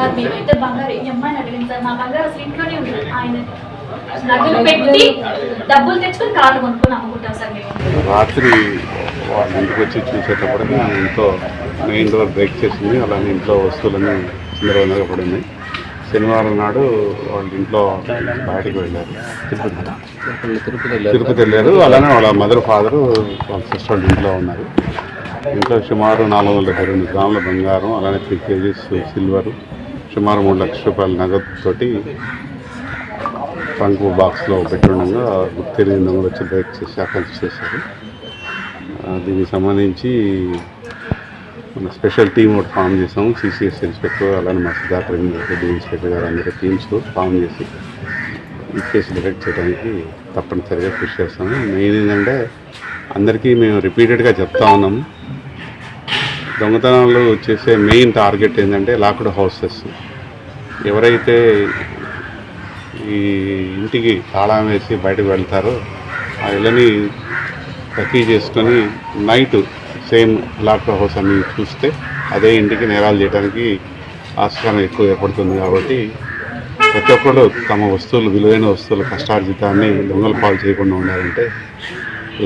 Sir మేమైతే బంగారు ఈ అమ్మాయిని అడిగింది సార్. మా బంగారు అసలు ఇంట్లోనే ఉంది. ఆయన నగలు పెట్టి డబ్బులు తెచ్చుకొని కార్లు కొనుక్కొని అమ్ముకుంటాం సార్ మేము. రాత్రి వాళ్ళ ఇంటికి వచ్చి చూసేటప్పటికి నా ఇంట్లో మెయిన్ డోర్ బ్రేక్ చేసింది. అలానే ఇంట్లో వస్తువులన్నీ చిందరవందరగా పడింది శనివారం నాడు వాళ్ళ ఇంట్లో బయటకు వెళ్ళారు. తిరుపతి వెళ్ళారు. అలానే వాళ్ళ మదర్ ఫాదర్ వాళ్ళ సిస్టర్ వాళ్ళ ఇంట్లో ఉన్నారు. ఇంట్లో సుమారు నాలుగు వందల డెబ్బై రెండు గ్రాముల బంగారం అలానే త్రీ కేజీస్ సిల్వర్ సుమారు మూడు లక్షల రూపాయల నగదుతోటి ట్రంక్ బాక్స్లో పెట్టుండగా గుర్తు తెలియని దొంగలు వచ్చి బ్రేక్ చేసి అక్కడి చేశారు. దీనికి సంబంధించి మన స్పెషల్ టీం ఒకటి ఫామ్ చేసాము సిసిఎస్ ఇన్స్పెక్టర్ అలానే మా సుధాకర్ రెడ్డి ఇన్స్పెక్టర్ గారు అందరూ టీమ్స్ ఫామ్ చేసి ఈ కేసు డిటెక్ట్ చేయడానికి తప్పనిసరిగా కృషి చేస్తాము. మెయిన్ ఏంటంటే అందరికీ మేము రిపీటెడ్గా చెప్తా ఉన్నాము. దొంగతనాలు చేసే మెయిన్ టార్గెట్ ఏంటంటే లాక్డ్ హౌసెస్. ఎవరైతే ఈ ఇంటికి తాళం వేసి బయటకు వెళ్తారో ఆ ఇళ్ళని ప్రతి చేసుకొని నైట్ సేమ్ లాక్డ్ హౌస్ అని చూస్తే అదే ఇంటికి నేరాలు చేయడానికి ఆస్కారం ఎక్కువ ఏర్పడుతుంది కాబట్టి ప్రతి ఒక్కరు తమ వస్తువులు విలువైన వస్తువుల కష్టార్జితాన్ని దొంగల పాలు చేయకుండా ఉండాలంటే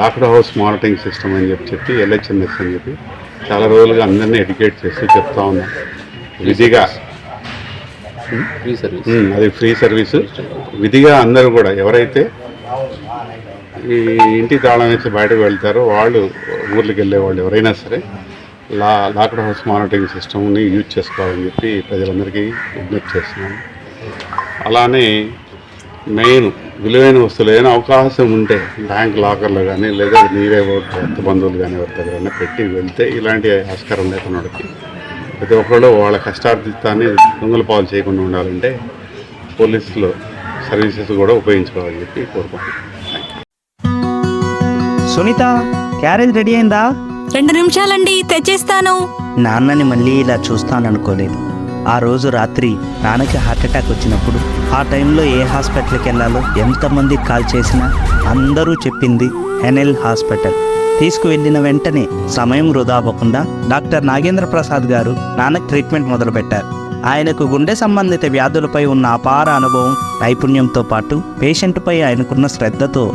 లాక్డ్ హౌస్ మానిటరింగ్ సిస్టమ్ అని చెప్పి చెప్పి ఎల్హెచ్ఎంఎస్ అని చెప్పి చాలా రోజులుగా అందరినీ ఎడ్యుకేట్ చేస్తూ చెప్తా ఉన్నాం. విధిగా. ఫ్రీ సర్వీస్ ఉమ్, అది ఫ్రీ సర్వీసు విధిగా అందరూ కూడా ఎవరైతే ఈ ఇంటి తాళం వేసి బయటకు వెళ్తారో వాళ్ళు ఊర్లకు వెళ్ళే వాళ్ళు ఎవరైనా సరే లా లాక్డ్ హౌస్ మానిటరింగ్ సిస్టమ్ని యూజ్ చేసుకోవాలని చెప్పి ప్రజలందరికీ విజ్ఞప్తి చేస్తున్నాను. అలానే మెయిన్ విలువైన వస్తువులు ఏదైనా అవకాశం ఉంటే బ్యాంక్ లాకర్లో కానీ లేదా నీరే కొత్త బంధువులు కానీ ఎవరి దగ్గర పెట్టి వెళ్తే ఇలాంటి ఆస్కారం లేకుండా ప్రతి ఒక్కళ్ళు వాళ్ళ కష్టార్జితాన్ని దొంగల పాలు చేయకుండా ఉండాలంటే పోలీసులు సర్వీసెస్ కూడా ఉపయోగించుకోవాలని చెప్పి కోరుకుంటున్నాను సునీత క్యారేజ్ రెడీ అయిందా? రెండు నిమిషాలండి తెచ్చేస్తాను. నాన్నని మళ్ళీ ఇలా చూస్తాననుకోలేదు. ఆ రోజు రాత్రి నాన్నకి హార్ట్ అటాక్ వచ్చినప్పుడు ఆ టైంలో ఏ హాస్పిటల్కి వెళ్ళాలో ఎంతమంది కాల్ చేసినా అందరూ చెప్పింది ఎన్ఎల్ హాస్పిటల్. తీసుకువెళ్ళిన వెంటనే సమయం వృధా అవ్వకుండా డాక్టర్ నాగేంద్ర ప్రసాద్ గారు నాన్నకి ట్రీట్మెంట్ మొదలుపెట్టారు. ఆయనకు గుండె సంబంధిత వ్యాధులపై ఉన్న అపార అనుభవం నైపుణ్యంతో పాటు పేషెంట్పై ఆయనకున్న శ్రద్ధతో